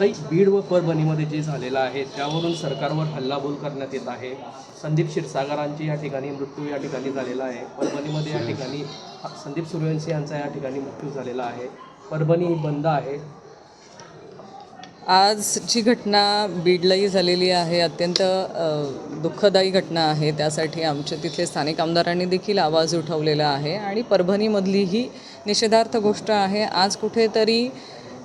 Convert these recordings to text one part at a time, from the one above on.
ताई बीड व परभणीमध्ये जे झालेलं आहे त्यावरून सरकारवर हल्लाबोल करण्यात येत आहे. संदीप क्षीरसागरांची या ठिकाणी मृत्यू या ठिकाणी झालेला आहे. परभणीमध्ये या ठिकाणी संदीप सूर्यवंशी यांचा या ठिकाणी मृत्यू झालेला आहे. परभणी बंद आहे. आजची घटना बीडलाही झालेली आहे अत्यंत अ, दुःखदायी घटना आहे. त्यासाठी आमच्या तिथले स्थानिक आमदारांनी देखील आवाज उठवलेला आहे. आणि परभणीमधली ही निषेधार्थ गोष्ट आहे. आज कुठेतरी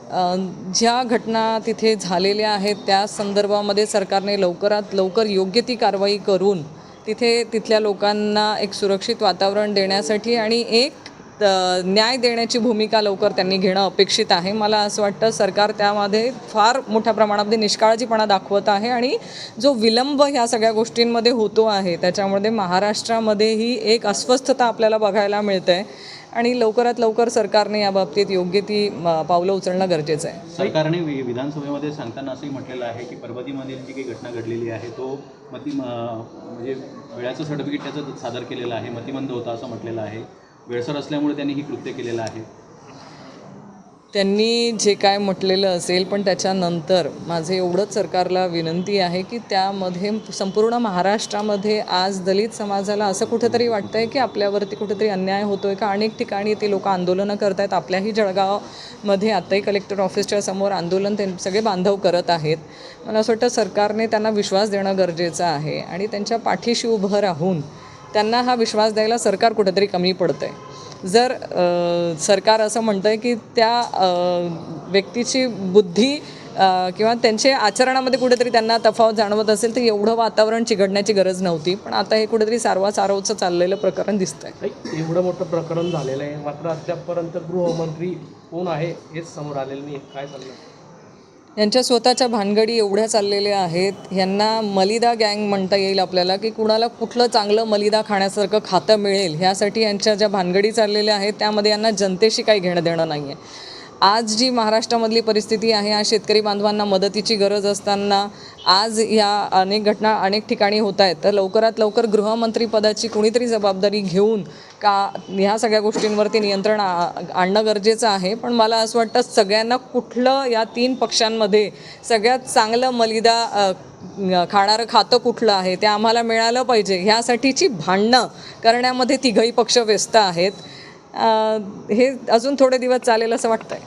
ज्या घटना तिथे झालेल्या आहेत त्या संदर्भामध्ये सरकारने लवकरात लवकर योग्य ती कारवाई करून तिथे तिथल्या लोकांना एक सुरक्षित वातावरण देण्यासाठी आणि एक न्याय देण्याची भूमिका लवकर त्यांनी घेणं अपेक्षित आहे. मला असं वाटतं सरकार त्यामध्ये फार मोठ्या प्रमाणामध्ये निष्काळजीपणा दाखवत आहे आणि जो विलंब ह्या सगळ्या गोष्टींमध्ये होतो आहे त्याच्यामध्ये महाराष्ट्रामध्येही एक अस्वस्थता आपल्याला बघायला मिळते आहे आणि लवकरात लवकर सरकारने या बाबतीत योग्य ती पावलं उचलणं गरजेचं आहे. सरकारने विधानसभेमध्ये सांगताना असंही म्हटलेलं आहे की पर्वतीमधील जी काही घटना घडलेली आहे तो मती म्हणजे वेळाचं सर्टिफिकेट त्याचं सादर केलेलं आहे मतिमंद होता असं म्हटलेलं आहे. वेळसर असल्यामुळे त्यांनी ही कृत्य केलेलं आहे. त्यांनी जे काय म्हटलेलं असेल पण त्याच्यानंतर माझे एवढंच सरकारला विनंती आहे की त्यामध्ये संपूर्ण महाराष्ट्रामध्ये आज दलित समाजाला असं कुठेतरी वाटतं आहे की आपल्यावरती कुठेतरी अन्याय होतो आहे का? अनेक ठिकाणी ते लोक आंदोलनं करत आहेत आपल्याही जळगावमध्ये आत्ताही कलेक्टर ऑफिसच्या समोर आंदोलन ते सगळे बांधव करत आहेत. मला असं वाटतं सरकारने त्यांना विश्वास देणं गरजेचं आहे आणि त्यांच्या पाठीशी उभं राहून त्यांना हा विश्वास द्यायला सरकार कुठेतरी कमी पडतं आहे जर सरकार असं म्हणतं आहे की त्या व्यक्तीची बुद्धी किंवा त्यांचे आचरणामध्ये कुठेतरी त्यांना तफावत जाणवत असेल तर एवढं वातावरण चिघडण्याची गरज नव्हती. पण आता हे कुठेतरी सारवा सारवचं चाललेलं प्रकरण दिसतंय. एवढं मोठं प्रकरण झालेलं आहे. मात्र अद्यापपर्यंत गृहमंत्री कोण आहे हेच समोर आलेलं नाही काय चाललं यांच्या स्वतःच्या भानगडी एवढ्या चाललेल्या आहेत. यांना मलिदा गँग म्हणता येईल आपल्याला की कुणाला कुठलं चांगलं मलिदा खाण्यासारखं खातं मिळेल ह्यासाठी यांच्या ज्या भानगडी चाललेल्या आहेत त्यामध्ये यांना जनतेशी काही घेणं देणं नाही आहे आज जी महाराष्ट्रामधली परिस्थिती आहे आज शेतकरी बांधवांना मदतीची गरज असताना आज ह्या अनेक घटना अनेक ठिकाणी होत आहेत. तर लवकरात लवकर गृहमंत्रीपदाची कुणीतरी जबाबदारी घेऊन का ह्या सगळ्या गोष्टींवरती नियंत्रण आ- आणणं गरजेचं आहे? पण मला असं वाटतं सगळ्यांना कुठलं या तीन पक्षांमध्ये सगळ्यात चांगलं मलिदा खाणारं खातं कुठलं आहे? ते आम्हाला मिळालं पाहिजे. ह्यासाठीची भांडणं करण्यामध्ये तिघही पक्ष व्यस्त आहेत. हे अजून थोडे दिवस चालेल असं वाटतंय.